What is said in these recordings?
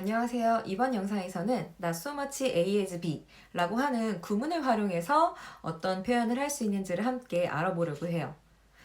안녕하세요. 이번 영상에서는 not so much A as B 라고 하는 구문을 활용해서 어떤 표현을 할 수 있는지를 함께 알아보려고 해요.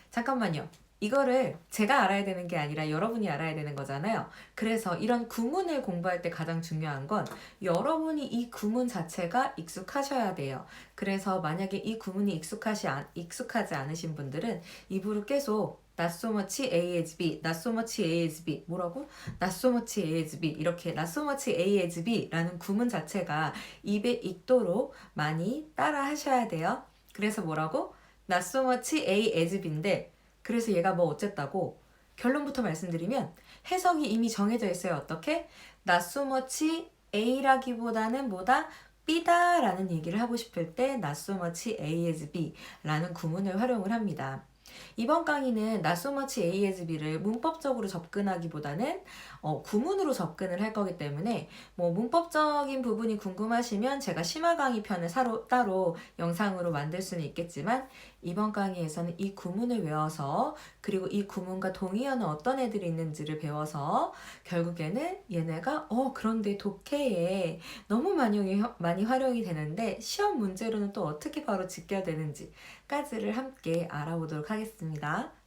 잠깐만요. 이거를 제가 알아야 되는 게 아니라 여러분이 알아야 되는 거잖아요. 그래서 이런 구문을 공부할 때 가장 중요한 건 여러분이 이 구문 자체가 익숙하셔야 돼요. 그래서 만약에 이 구문이 익숙하시, 않- 익숙하지 않으신 분들은 입으로 계속 not so much A as B, not so much A as B 뭐라고? not so much A as B 이렇게 not so much A as B라는 구문 자체가 입에 익도록 많이 따라 하셔야 돼요. 그래서 뭐라고? not so much A as B인데 그래서 얘가 뭐 어쨌다고 결론부터 말씀드리면 해석이 이미 정해져 있어요. 어떻게? not so much A라기보다는 뭐다? B다라는 얘기를 하고 싶을 때 not so much as B라는 구문을 활용을 합니다. 이번 강의는 not so much A as B를 문법적으로 접근하기보다는 어, 구문으로 접근을 할 거기 때문에 뭐 문법적인 부분이 궁금하시면 제가 심화 강의 편을 사로, 따로 영상으로 만들 수는 있겠지만 이번 강의에서는 이 구문을 외워서 그리고 이 구문과 동의어는 어떤 애들이 있는지를 배워서 결국에는 얘네가 어 그런데 독해에 너무 많이, 많이 활용이 되는데 시험 문제로는 또 어떻게 바로 지켜야 되는지까지를 함께 알아보도록 하겠습니다.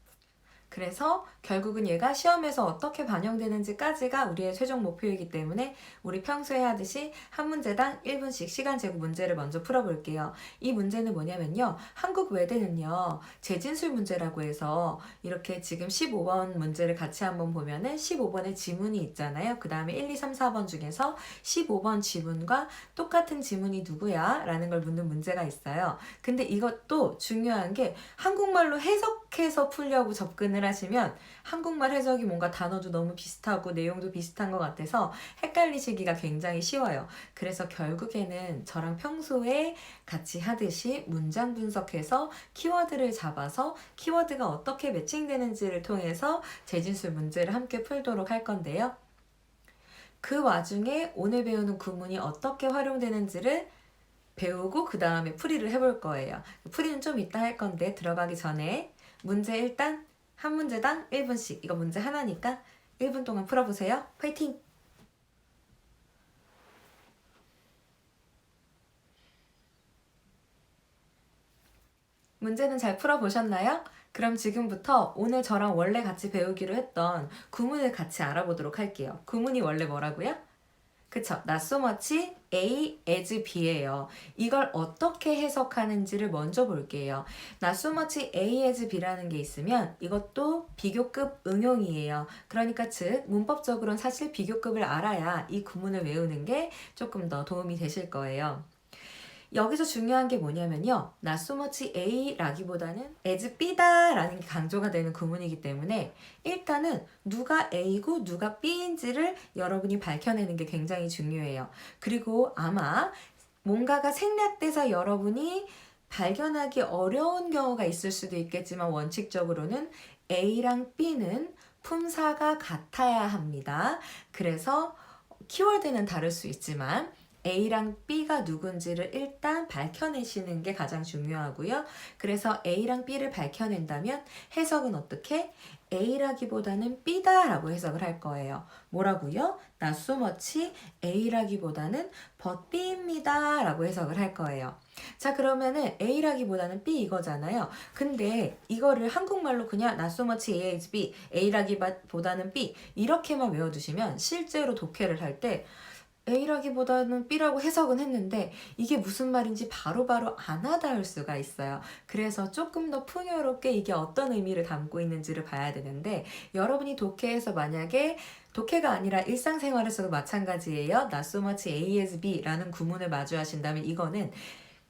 그래서 결국은 얘가 시험에서 어떻게 반영되는지까지가 우리의 최종 목표이기 때문에 우리 평소에 하듯이 한 문제당 1분씩 시간 제고 문제를 먼저 풀어볼게요. 이 문제는 뭐냐면요. 한국 외대는요. 재진술 문제라고 해서 이렇게 지금 15번 문제를 같이 한번 보면은 15번에 지문이 있잖아요. 그 다음에 1, 2, 3, 4번 중에서 15번 지문과 똑같은 지문이 누구야? 라는 걸 묻는 문제가 있어요. 근데 이것도 중요한 게 한국말로 해석해서 풀려고 접근을 하시면 한국말 해석이 뭔가 단어도 너무 비슷하고 내용도 비슷한 것 같아서 헷갈리시기가 굉장히 쉬워요. 그래서 결국에는 저랑 평소에 같이 하듯이 문장 분석해서 키워드를 잡아서 키워드가 어떻게 매칭되는지를 통해서 재진술 문제를 함께 풀도록 할 건데요. 그 와중에 오늘 배우는 구문이 어떻게 활용되는지를 배우고 그 다음에 풀이를 해볼 거예요. 풀이는 좀 이따 할 건데 들어가기 전에 문제 일단 한 문제당 1분씩 이거 문제 하나니까 1분 동안 풀어보세요. 화이팅! 문제는 잘 풀어보셨나요? 그럼 지금부터 오늘 저랑 원래 같이 배우기로 했던 구문을 같이 알아보도록 할게요. 구문이 원래 뭐라고요? 그쵸. not so much A as B예요. 이걸 어떻게 해석하는지를 먼저 볼게요. not so much A as B라는 게 있으면 이것도 비교급 응용이에요. 그러니까 즉 문법적으로는 사실 비교급을 알아야 이 구문을 외우는 게 조금 더 도움이 되실 거예요. 여기서 중요한 게 뭐냐면요. not so much A라기보다는 as B다 라는 게 강조가 되는 구문이기 때문에 일단은 누가 A고 누가 B인지를 여러분이 밝혀내는 게 굉장히 중요해요. 그리고 아마 뭔가가 생략돼서 여러분이 발견하기 어려운 경우가 있을 수도 있겠지만 원칙적으로는 A랑 B는 품사가 같아야 합니다. 그래서 키워드는 다를 수 있지만 A랑 B가 누군지를 일단 밝혀내시는 게 가장 중요하고요. 그래서 A랑 B를 밝혀낸다면 해석은 어떻게? A라기보다는 B다 라고 해석을 할 거예요. 뭐라고요? much A라기보다는 but B입니다. 라고 해석을 할 거예요. 자, 그러면은 A라기보다는 B 이거잖아요. 근데 이거를 한국말로 그냥 not so much A is B, A라기보다는 B 이렇게만 외워두시면 실제로 독해를 할때 A라기보다는 B라고 해석은 했는데 이게 무슨 말인지 바로바로 안 와닿을 수가 있어요. 그래서 조금 더 풍요롭게 이게 어떤 의미를 담고 있는지를 봐야 되는데 여러분이 독해에서 만약에 독해가 아니라 일상생활에서도 마찬가지예요. not so much A as B라는 구문을 마주하신다면 이거는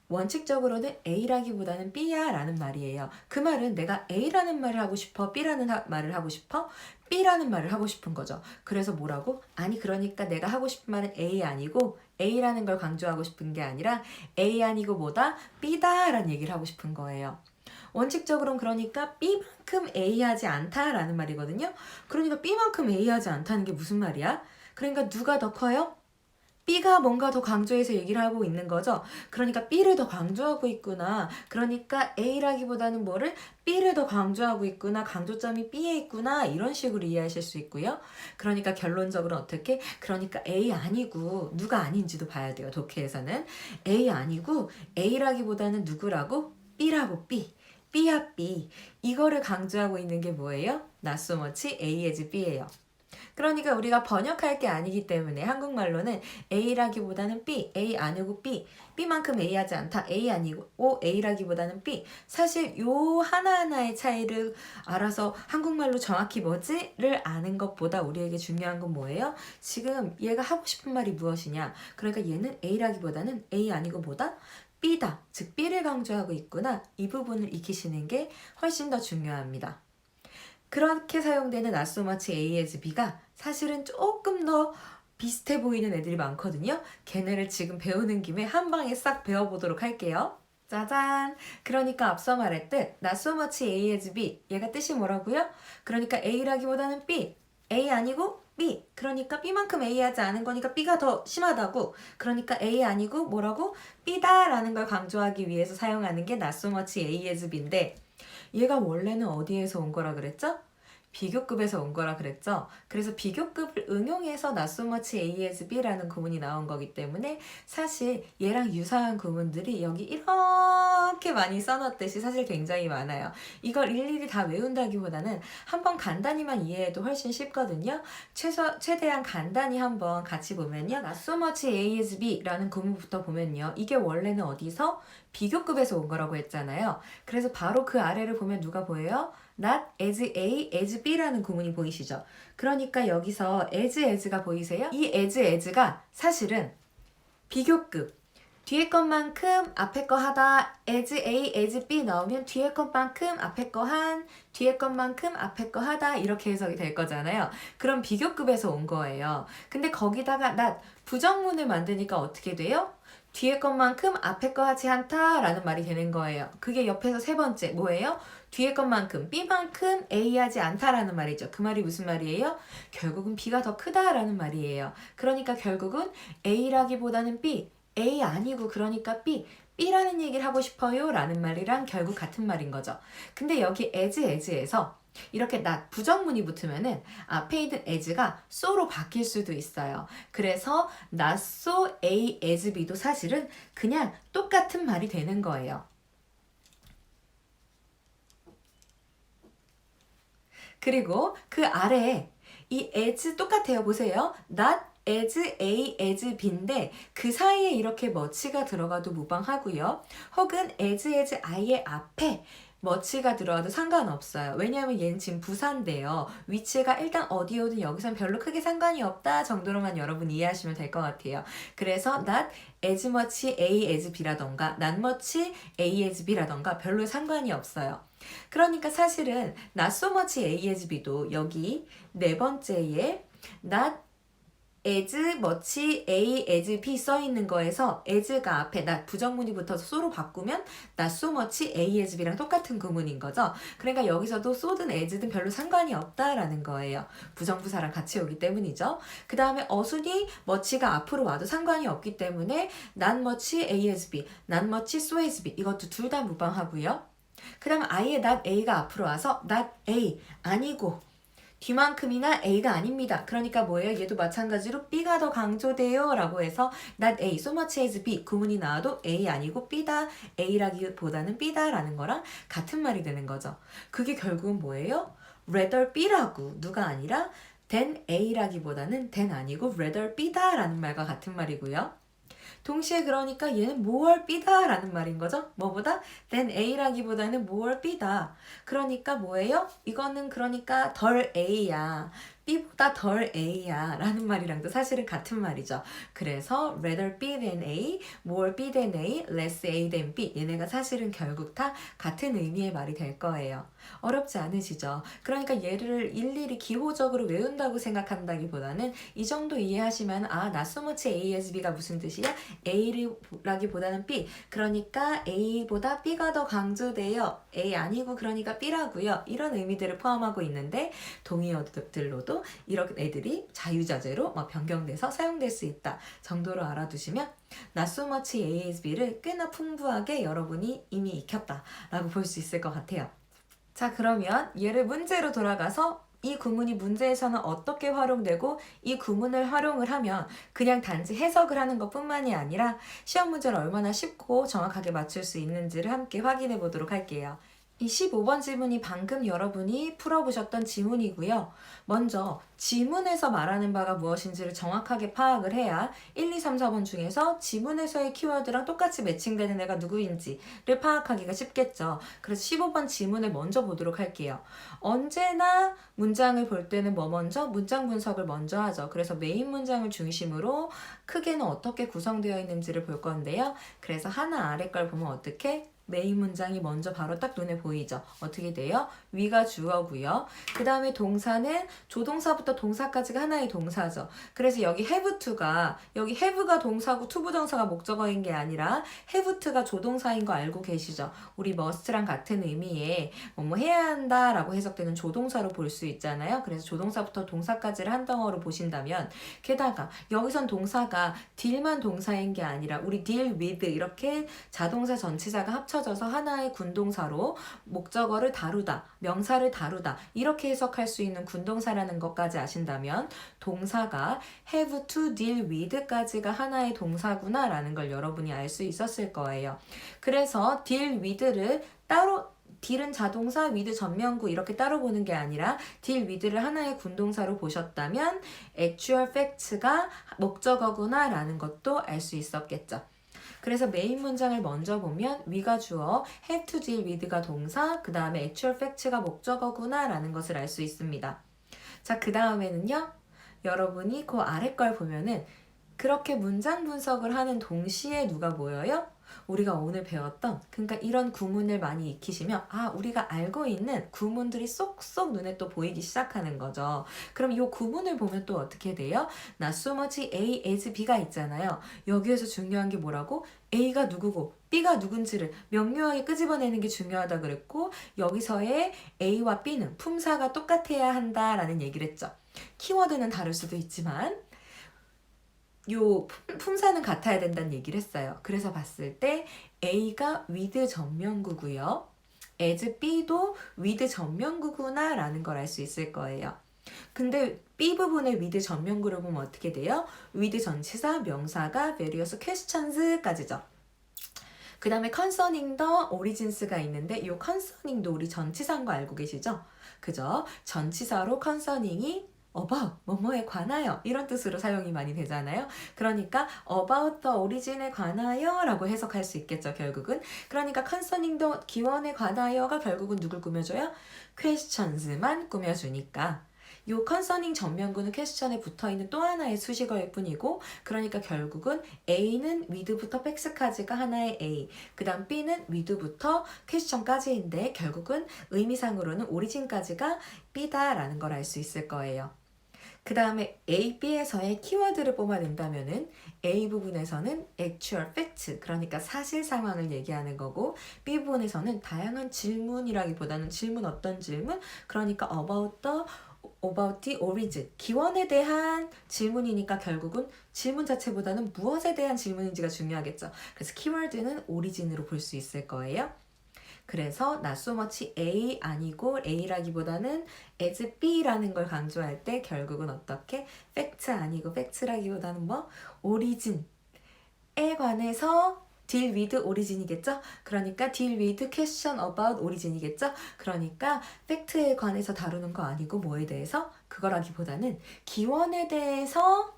원칙적으로는 A라기보다는 B야 라는 말이에요. 그 말은 내가 A라는 말을 하고 싶어, B라는 하- 말을 하고 싶어, B라는 말을 하고 싶은 거죠. 그래서 뭐라고? 아니, 그러니까 내가 하고 싶은 말은 A 아니고 A라는 걸 강조하고 싶은 게 아니라 A 아니고 뭐다? B다 라는 얘기를 하고 싶은 거예요. 원칙적으로는 그러니까 B만큼 A하지 않다라는 말이거든요. 그러니까 B만큼 A하지 않다는 게 무슨 말이야? 그러니까 누가 더 커요? B가 뭔가 더 강조해서 얘기를 하고 있는 거죠. 그러니까 B를 더 강조하고 있구나. 그러니까 A라기보다는 뭐를 B를 더 강조하고 있구나. 강조점이 B에 있구나. 이런 식으로 이해하실 수 있고요. 그러니까 결론적으로 어떻게? 그러니까 A 아니고 누가 아닌지도 봐야 돼요. 독해에서는 A 아니고 A라기보다는 누구라고? B라고 B. B야 B. 이거를 강조하고 있는 게 뭐예요? Much A as B예요. 그러니까 우리가 번역할 게 아니기 때문에 한국말로는 A라기보다는 B, A 아니고 B, B만큼 A 하지 않다. A 아니고 A라기보다는 B. 사실 요 하나하나의 차이를 알아서 한국말로 정확히 뭐지를 아는 것보다 우리에게 중요한 건 뭐예요? 지금 얘가 하고 싶은 말이 무엇이냐? 그러니까 얘는 A라기보다는 A 아니고 뭐다? B다. 즉 B를 강조하고 있구나. 이 부분을 익히시는 게 훨씬 더 중요합니다. 그렇게 사용되는 not so much A as B가 사실은 조금 더 비슷해 보이는 애들이 많거든요. 걔네를 지금 배우는 김에 한 방에 싹 배워보도록 할게요. 짜잔! 그러니까 앞서 말했듯 much A as B 얘가 뜻이 뭐라고요? 그러니까 A라기보다는 B A 아니고 B 그러니까 B만큼 A 하지 않은 거니까 B가 더 심하다고 그러니까 A 아니고 뭐라고? B다 라는 걸 강조하기 위해서 사용하는 게 much A as B인데 얘가 원래는 어디에서 온 거라 그랬죠? 비교급에서 온 거라 그랬죠. 그래서 비교급을 응용해서 not so much A as B라는 구문이 나온 거기 때문에 사실 얘랑 유사한 구문들이 여기 이렇게 많이 써놨듯이 사실 굉장히 많아요. 이걸 일일이 다 외운다기보다는 한번 간단히만 이해해도 훨씬 쉽거든요. 최소, 최대한 간단히 한번 같이 보면요. A as B라는 구문부터 보면요. 이게 원래는 어디서? 비교급에서 온 거라고 했잖아요. 그래서 바로 그 아래를 보면 누가 보여요? Not as A, as B라는 구문이 보이시죠? 그러니까 여기서 as, as가 보이세요? 이 as, as가 사실은 비교급. 뒤에 것만큼 앞에 거 하다 as A, as B 넣으면 뒤에 것만큼 앞에 거 한, 뒤에 것만큼 앞에 거 하다 이렇게 해석이 될 거잖아요. 그럼 비교급에서 온 거예요. 근데 거기다가 not 부정문을 만드니까 어떻게 돼요? 뒤에 것만큼 앞에 거 하지 않다라는 말이 되는 거예요. 그게 옆에서 세 번째 뭐예요? 뒤에 것만큼 B만큼 A 하지 않다라는 말이죠. 그 말이 무슨 말이에요? 결국은 B가 더 크다라는 말이에요. 그러니까 결국은 A라기보다는 B, A 아니고 그러니까 B, B라는 얘기를 하고 싶어요 라는 말이랑 결국 같은 말인 거죠. 근데 여기 as, as에서 이렇게 나 부정문이 붙으면은 앞에 있는 as가 so로 바뀔 수도 있어요. 그래서 not so A as B도 사실은 그냥 똑같은 말이 되는 거예요. 그리고 그 아래에 이 as 똑같아요. 보세요. not as A as B인데 그 사이에 이렇게 머치가 들어가도 무방하고요. 혹은 as as I의 앞에 머치가 들어와도 상관없어요. 왜냐하면 얘는 지금 부사인데요. 위치가 일단 어디 오든 여기선 별로 크게 상관이 없다 정도로만 여러분 이해하시면 될 것 같아요. 그래서 not as much A as B라던가 not much A as B라던가 별로 상관이 없어요. 그러니까 사실은 not so much A as B도 여기 네 번째에 not as much A as B 써 있는 거에서 as가 앞에 나 부정문이 붙어서 so로 바꾸면 not so much A as B랑 똑같은 구문인 거죠. 그러니까 여기서도 so든 as든 별로 상관이 없다라는 거예요. 부정부사랑 같이 오기 때문이죠. 그 다음에 어순이 much가 앞으로 와도 상관이 없기 때문에 not much A as B, not much so as B 이것도 둘 다 무방하고요. 그 다음에 아예 not A가 앞으로 와서 not A 아니고 뒤만큼이나 A가 아닙니다. 그러니까 뭐예요? 얘도 마찬가지로 B가 더 강조돼요 라고 해서 not A, so much as B 구문이 나와도 A 아니고 B다, A라기보다는 B다 라는 거랑 같은 말이 되는 거죠. 그게 결국은 뭐예요? rather B라고 누가 아니라 than A라기보다는 than 아니고 rather B다 라는 말과 같은 말이고요. 동시에 그러니까 얘는 more B다 라는 말인 거죠. 뭐보다? than A라기보다는 more B다. 그러니까 뭐예요? 이거는 그러니까 덜 A야. B보다 덜 A야 라는 말이랑도 사실은 같은 말이죠. 그래서 rather B than A, more B than A, less A than B 얘네가 사실은 결국 다 같은 의미의 말이 될 거예요. 어렵지 않으시죠? 그러니까 얘를 일일이 기호적으로 외운다고 생각한다기보다는 이 정도 이해하시면 아, not so much A as B가 무슨 뜻이야? A라기보다는 B. 그러니까 A보다 B가 더 강조돼요. A 아니고 그러니까 B라고요. 이런 의미들을 포함하고 있는데 동의어들로도 이런 애들이 자유자재로 막 변경돼서 사용될 수 있다 정도로 알아두시면 not so A is B를 꽤나 풍부하게 여러분이 이미 익혔다 라고 볼 수 있을 것 같아요. 자 그러면 얘를 문제로 돌아가서 이 구문이 문제에서는 어떻게 활용되고 이 구문을 활용을 하면 그냥 단지 해석을 하는 것 뿐만이 아니라 시험 문제를 얼마나 쉽고 정확하게 맞출 수 있는지를 함께 확인해 보도록 할게요. 이 15번 질문이 방금 여러분이 풀어보셨던 지문이고요. 먼저 지문에서 말하는 바가 무엇인지를 정확하게 파악을 해야 1, 2, 3, 4번 중에서 지문에서의 키워드랑 똑같이 매칭되는 애가 누구인지를 파악하기가 쉽겠죠. 그래서 15번 지문을 먼저 보도록 할게요. 언제나 문장을 볼 때는 뭐 먼저? 문장 분석을 먼저 하죠. 그래서 메인 문장을 중심으로 크게는 어떻게 구성되어 있는지를 볼 건데요. 그래서 하나 아래 걸 보면 어떻게? 메인 문장이 먼저 바로 딱 눈에 보이죠. 어떻게 돼요? 위가 주어고요. 그 다음에 동사는 조동사부터 동사까지가 하나의 동사죠. 그래서 여기 have to가 여기 have가 동사고 to 부정사가 목적어인 게 아니라 have to가 조동사인 거 알고 계시죠? 우리 must랑 같은 의미의 뭐뭐 해야 한다 라고 해석되는 조동사로 볼 수 있잖아요. 그래서 조동사부터 동사까지를 한 덩어로 보신다면 게다가 여기선 동사가 deal만 동사인 게 아니라 우리 deal with 이렇게 자동사 전치사가 합쳐져서 하나의 군동사로 목적어를 다루다, 명사를 다루다 이렇게 해석할 수 있는 군동사라는 것까지 아신다면 동사가 have to deal with까지가 하나의 동사구나라는 걸 여러분이 알 수 있었을 거예요. 그래서 deal with를 따로 딜은 자동사, 위드 전면구 이렇게 따로 보는 게 아니라 딜 위드를 하나의 군동사로 보셨다면 actual facts가 목적어구나 라는 것도 알 수 있었겠죠. 그래서 메인 문장을 먼저 보면 위가 주어, have to deal with가 동사, 그 다음에 actual facts가 목적어구나 라는 것을 알 수 있습니다. 자, 그 다음에는요. 여러분이 그 아래 걸 보면은 그렇게 문장 분석을 하는 동시에 누가 모여요? 우리가 오늘 배웠던 그러니까 이런 구문을 많이 익히시면 아 우리가 알고 있는 구문들이 쏙쏙 눈에 또 보이기 시작하는 거죠. 그럼 이 구문을 보면 또 어떻게 돼요? not so much A as B가 있잖아요. 여기에서 중요한 게 뭐라고? A가 누구고 B가 누군지를 명료하게 끄집어내는 게 중요하다 그랬고 여기서의 A와 B는 품사가 똑같아야 한다라는 얘기를 했죠. 키워드는 다를 수도 있지만 요 품- 품사는 같아야 된다는 얘기를 했어요. 그래서 봤을 때 A가 with 전면구고요. as B도 with 전면구구나 라는 걸 알 수 있을 거예요. 근데 B 부분의 with 전면구를 보면 어떻게 돼요? with 전치사, 명사가 various questions까지죠. 그 다음에 concerning the origins가 있는데 이 concerning도 우리 전치사인 거 알고 계시죠? 그죠? 전치사로 concerning이 about 뭐뭐에 관하여 이런 뜻으로 사용이 많이 되잖아요. 그러니까 about the origin에 관하여라고 해석할 수 있겠죠. 결국은 그러니까 concerning 기원에 관하여가 결국은 누굴 꾸며줘요? questions만 꾸며주니까. 요 concerning 전면구는 퀘스천에 붙어 있는 또 하나의 수식어일 뿐이고 그러니까 결국은 A는 with부터 facts까지가 하나의 A 그 다음 B는 with부터 퀘스천까지인데 결국은 의미상으로는 오리진까지가 B다라는 걸 알 수 있을 거예요. 그 다음에 A, B에서의 키워드를 뽑아낸다면은 A 부분에서는 actual fact, 그러니까 사실 상황을 얘기하는 거고 B 부분에서는 다양한 질문이라기보다는 질문 어떤 질문? 그러니까 about the about the origin, 기원에 대한 질문이니까 결국은 질문 자체보다는 무엇에 대한 질문인지가 중요하겠죠. 그래서 키워드는 origin으로 볼 수 있을 거예요. 그래서 not so much A 아니고 A라기보다는 as B라는 걸 강조할 때 결국은 어떻게 fact 아니고 fact라기보다는 뭐 origin에 관해서 deal with origin이겠죠? 그러니까 deal with question about origin이겠죠? 그러니까 팩트에 관해서 다루는 거 아니고 뭐에 대해서 그거라기보다는 기원에 대해서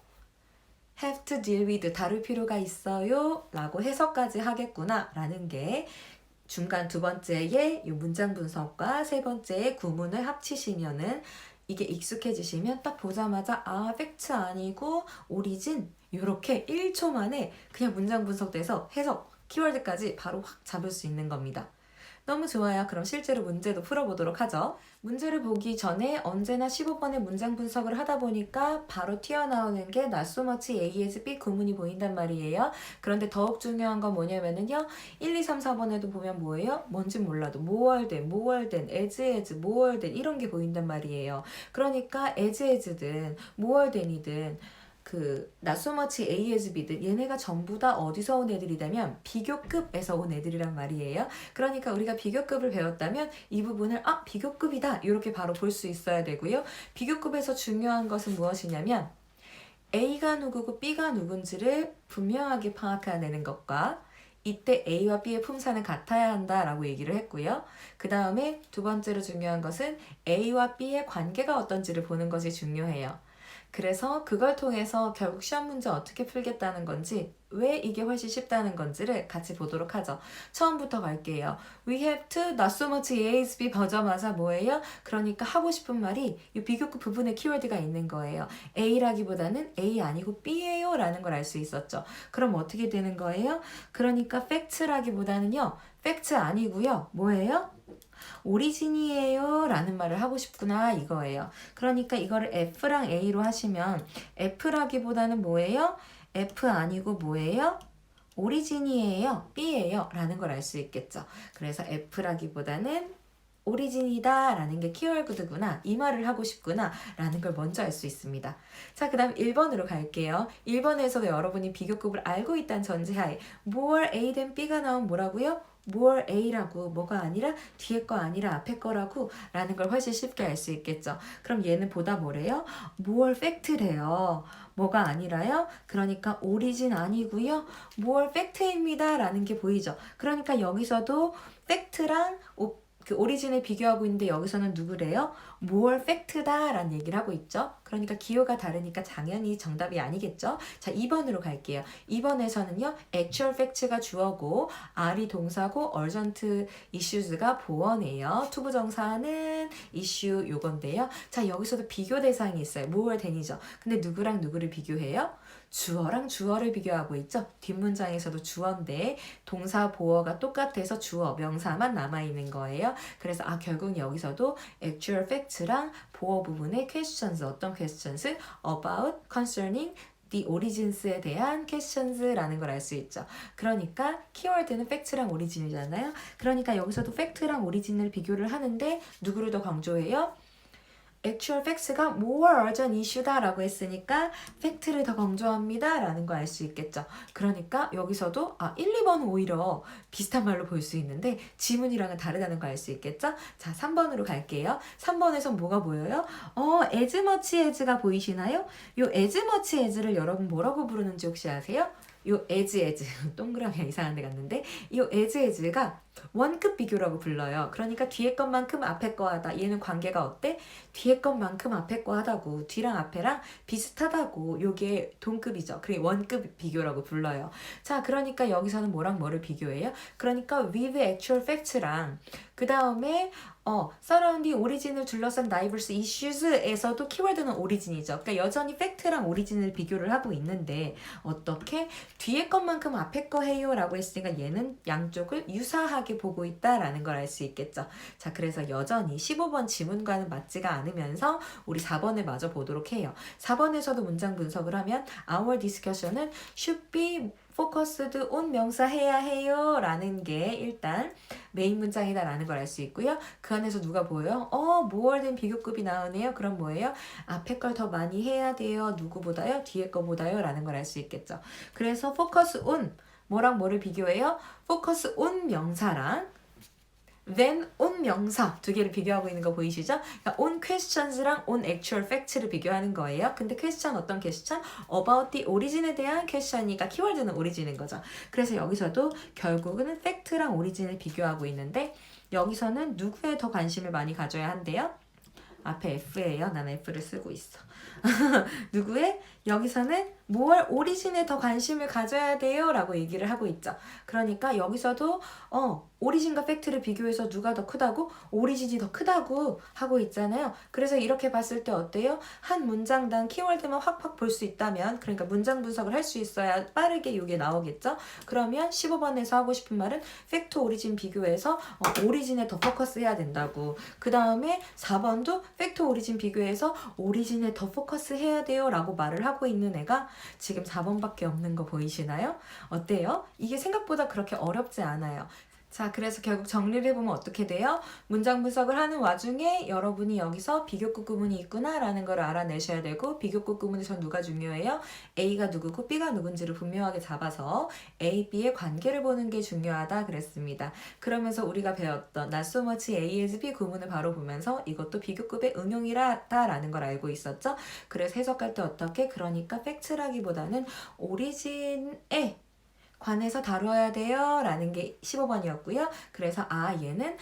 have to deal with 다룰 필요가 있어요 라고 해석까지 하겠구나 라는 게 중간 두 번째의 이 문장 분석과 세 번째의 구문을 합치시면은 이게 익숙해지시면 딱 보자마자 아 팩트 아니고 오리진 이렇게 1초 만에 그냥 문장 분석돼서 해석 키워드까지 바로 확 잡을 수 있는 겁니다. 너무 좋아요. 그럼 실제로 문제도 풀어보도록 하죠. 문제를 보기 전에 언제나 15번의 문장 분석을 하다 보니까 바로 튀어나오는 게 not so much A as B 구문이 보인단 말이에요. 그런데 더욱 중요한 건 뭐냐면은요. 1, 2, 3, 4번에도 보면 뭐예요? 뭔지 몰라도 as as, more than 이런 게 보인단 말이에요. 그러니까 more than이든 그 not so much A as B든 얘네가 전부 다 어디서 온 애들이냐면 비교급에서 온 애들이란 말이에요. 그러니까 우리가 비교급을 배웠다면 이 부분을 아 비교급이다 이렇게 바로 볼 수 있어야 되고요. 비교급에서 중요한 것은 무엇이냐면 A가 누구고 B가 누군지를 분명하게 파악해내는 것과 이때 A와 B의 품사는 같아야 한다라고 얘기를 했고요. 그 다음에 두 번째로 중요한 것은 A와 B의 관계가 어떤지를 보는 것이 중요해요. 그래서 그걸 통해서 결국 시험 문제 어떻게 풀겠다는 건지 왜 이게 훨씬 쉽다는 건지를 같이 보도록 하죠. 처음부터 갈게요. We have to not so much A is B 버저마자 뭐예요? 그러니까 하고 싶은 말이 이 비교급 부분에 키워드가 있는 거예요. A라기보다는 A 아니고 B예요 라는 걸 알 수 있었죠. 그럼 어떻게 되는 거예요? 그러니까 팩트라기보다는요. 팩트 아니고요. 뭐예요? 오리진이에요 라는 말을 하고 싶구나 이거예요. 그러니까 이거를 F랑 A로 하시면 F라기보다는 뭐예요? F 아니고 뭐예요? 오리진이에요, B예요 라는 걸 알 수 있겠죠. 그래서 F라기보다는 오리진이다 라는 게 키워드구나 이 말을 하고 싶구나 라는 걸 먼저 알 수 있습니다. 자, 그 다음 1번으로 갈게요. 1번에서도 여러분이 비교급을 알고 있다는 전제하에 more A than B가 나온 뭐라고요? more A라고 뭐가 아니라 뒤에 거 아니라 앞에 거라고 라는 걸 훨씬 쉽게 알 수 있겠죠. 그럼 얘는 보다 뭐래요? more fact래요. 뭐가 아니라요? 그러니까 오리진 아니고요. more fact입니다 라는 게 보이죠. 그러니까 여기서도 오, 그 오리진을 비교하고 있는데 여기서는 누구래요? More fact다 라는 얘기를 하고 있죠. 그러니까 기호가 다르니까 당연히 정답이 아니겠죠. 자, 2번으로 갈게요. 2번에서는요, actual facts가 주어고, R이 동사고, urgent issues가 보어네요. 투부정사는 issue 요건데요. 자, 여기서도 비교 대상이 있어요. more than이죠. 근데 누구랑 누구를 비교해요? 주어랑 주어를 비교하고 있죠. 뒷문장에서도 주어인데 동사 보어가 똑같아서 주어 명사만 남아 있는 거예요. 그래서 아 결국 여기서도 actual facts랑 보어 부분의 questions 어떤 questions about concerning the origins에 대한 questions라는 걸 알 수 있죠. 그러니까 키워드는 fact랑 origin이잖아요. 그러니까 여기서도 fact랑 origin을 비교를 하는데 누구를 더 강조해요? Actual facts가 more urgent issue다라고 했으니까 팩트를 더 강조합니다 라는 거 알 수 있겠죠. 그러니까 여기서도 아 1, 2번은 오히려 비슷한 말로 볼 수 있는데 지문이랑은 다르다는 거 알 수 있겠죠. 자 3번으로 갈게요. 3번에선 뭐가 보여요? 어 as much as가 보이시나요? 요 as much as를 여러분 뭐라고 부르는지 혹시 아세요? 요 as as 동그라미가 이상한 데 갔는데 이 as as가 원급 비교라고 불러요. 그러니까 뒤에 것만큼 앞에 거 하다. 얘는 관계가 어때? 뒤에 것만큼 앞에 거 하다고. 뒤랑 앞에랑 비슷하다고. 요게 동급이죠. 그게 원급 비교라고 불러요. 자, 그러니까 여기서는 뭐랑 뭐를 비교해요? 그러니까 with actual facts랑 그 다음에 어, surrounding origin을 둘러싼 diverse issues에서도 키워드는 origin이죠. 그러니까 여전히 팩트랑 오리진을 비교를 하고 있는데 어떻게 뒤에 것만큼 앞에 거 해요라고 했으니까 얘는 양쪽을 유사하게 보고 있다라는 걸 알 수 있겠죠. 자, 그래서 여전히 15번 지문과는 맞지가 않으면서 우리 4번을 마저 보도록 해요. 4번에서도 문장 분석을 하면 our discussion은 should be focused on 명사 해야 해요 라는 게 일단 메인 문장이다 라는 걸 알 수 있고요. 그 안에서 누가 보여요? 어, than 비교급이 나오네요. 그럼 뭐예요? 앞에 걸 더 많이 해야 돼요. 누구보다요? 뒤에 거보다요? 라는 걸 알 수 있겠죠. 그래서 focus on 뭐랑 뭐를 비교해요? focus on 명사랑 then on 명사 두 개를 비교하고 있는 거 보이시죠? 그러니까 on questions랑 on actual facts를 비교하는 거예요. 근데 question 어떤 question? about the origin에 대한 question이니까 키워드는 origin인 거죠. 그래서 여기서도 결국은 fact랑 origin을 비교하고 있는데 여기서는 누구에 더 관심을 많이 가져야 한대요? 앞에 F예요. 난 F를 쓰고 있어. 누구의? 여기서는 뭘 오리진에 더 관심을 가져야 돼요 라고 얘기를 하고 있죠. 그러니까 여기서도 어 오리진과 팩트를 비교해서 누가 더 크다고 오리진이 더 크다고 하고 있잖아요. 그래서 이렇게 봤을 때 어때요? 한 문장당 키워드만 확확 볼 수 있다면 그러니까 문장 분석을 할 수 있어야 빠르게 이게 나오겠죠. 그러면 15번에서 하고 싶은 말은 팩트 오리진 비교해서 어, 오리진에 더 포커스 해야 된다고. 그 다음에 4번도 팩트 오리진 비교해서 오리진에 더 포커스 해야 돼요 라고 말을 하고 있는 애가 지금 4번밖에 없는 거 보이시나요? 어때요? 이게 생각보다 그렇게 어렵지 않아요. 자, 그래서 결국 정리를 해보면 어떻게 돼요? 문장 분석을 하는 와중에 여러분이 여기서 비교급 구문이 있구나라는 걸 알아내셔야 되고 비교급 구문에서 누가 중요해요? A가 누구고 B가 누군지를 분명하게 잡아서 A, B의 관계를 보는 게 중요하다 그랬습니다. 그러면서 우리가 배웠던 not so much A as B 구문을 바로 보면서 이것도 비교급의 응용이라다라는 걸 알고 있었죠. 그래서 해석할 때 어떻게? 그러니까 팩트라기보다는 오리진에 관해서 다뤄야 돼요. 라는 게 15번이었고요. 그래서 아, 얘는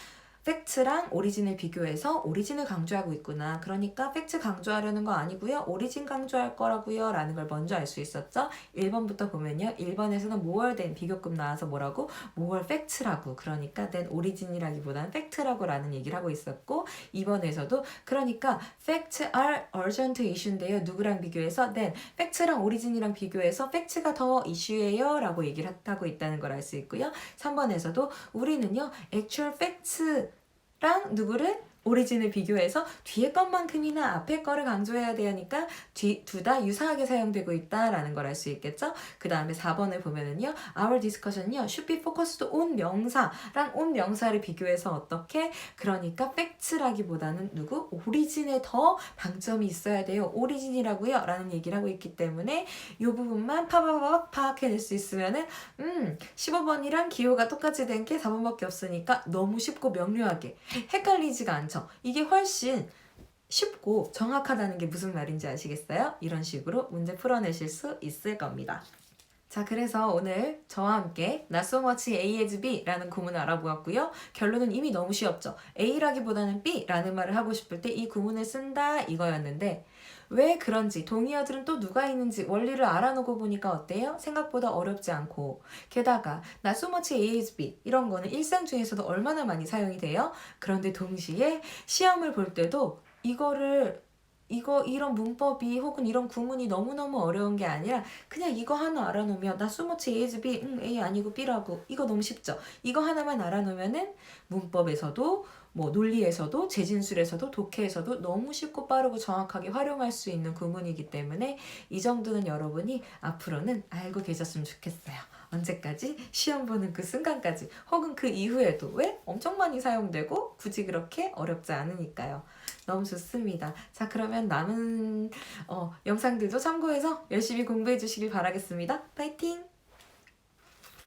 팩트랑 오리진을 비교해서 오리진을 강조하고 있구나. 그러니까 팩트 강조하려는 거 아니고요. 오리진 강조할 거라고요. 라는 걸 먼저 알 수 있었죠. 1번부터 보면요. 1번에서는 more than 비교급 나와서 뭐라고? more fact라고. 그러니까 then 오리진이라기보다는 팩트라고 라는 얘기를 하고 있었고 2번에서도 그러니까 fact are urgent issue인데요. 누구랑 비교해서 then 팩트랑 오리진이랑 비교해서 팩트가 더 이슈예요. 라고 얘기를 하고 있다는 걸 알 수 있고요. 3번에서도 우리는요. actual facts 랑 누구를 오리진을 비교해서 뒤에 것만큼이나 앞에 거를 강조해야 되니까 둘 다 유사하게 사용되고 있다라는 걸 알 수 있겠죠? 그 다음에 4번을 보면은요, our discussion요, should be focused on 명사랑 on 명사를 비교해서 어떻게? 그러니까 facts라기보다는 누구? 오리진에 더 방점이 있어야 돼요. 오리진이라고요. 라는 얘기를 하고 있기 때문에 이 부분만 파바박 파악해낼 수 있으면은, 음, 15번이랑 기호가 똑같이 된 게 4번밖에 없으니까 너무 쉽고 명료하게 헷갈리지가 않죠. 이게 훨씬 쉽고 정확하다는 게 무슨 말인지 아시겠어요? 이런 식으로 문제 풀어내실 수 있을 겁니다. 자, 그래서 오늘 저와 함께 Not so much A as B라는 구문을 알아보았고요. 결론은 이미 너무 쉬웠죠. A라기보다는 B라는 말을 하고 싶을 때 이 구문을 쓴다 이거였는데 왜 그런지 동의어들은 또 누가 있는지 원리를 알아놓고 보니까 어때요? 생각보다 어렵지 않고 게다가 Not so much A as B 이런 거는 일상 중에서도 얼마나 많이 사용이 돼요? 그런데 동시에 시험을 볼 때도 이거를 이거 이런 문법이 혹은 이런 구문이 너무너무 어려운 게 아니라 그냥 이거 하나 알아놓으면 나 수모치 A is B 응 A 아니고 B라고 이거 너무 쉽죠 이거 하나만 알아놓으면은 문법에서도 뭐 논리에서도 재진술에서도 독해에서도 너무 쉽고 빠르고 정확하게 활용할 수 있는 구문이기 때문에 이 정도는 여러분이 앞으로는 알고 계셨으면 좋겠어요. 언제까지? 시험 보는 그 순간까지 혹은 그 이후에도 왜? 엄청 많이 사용되고 굳이 그렇게 어렵지 않으니까요. 너무 좋습니다. 자 그러면 남은 어, 영상들도 참고해서 열심히 공부해 주시길 바라겠습니다. 파이팅!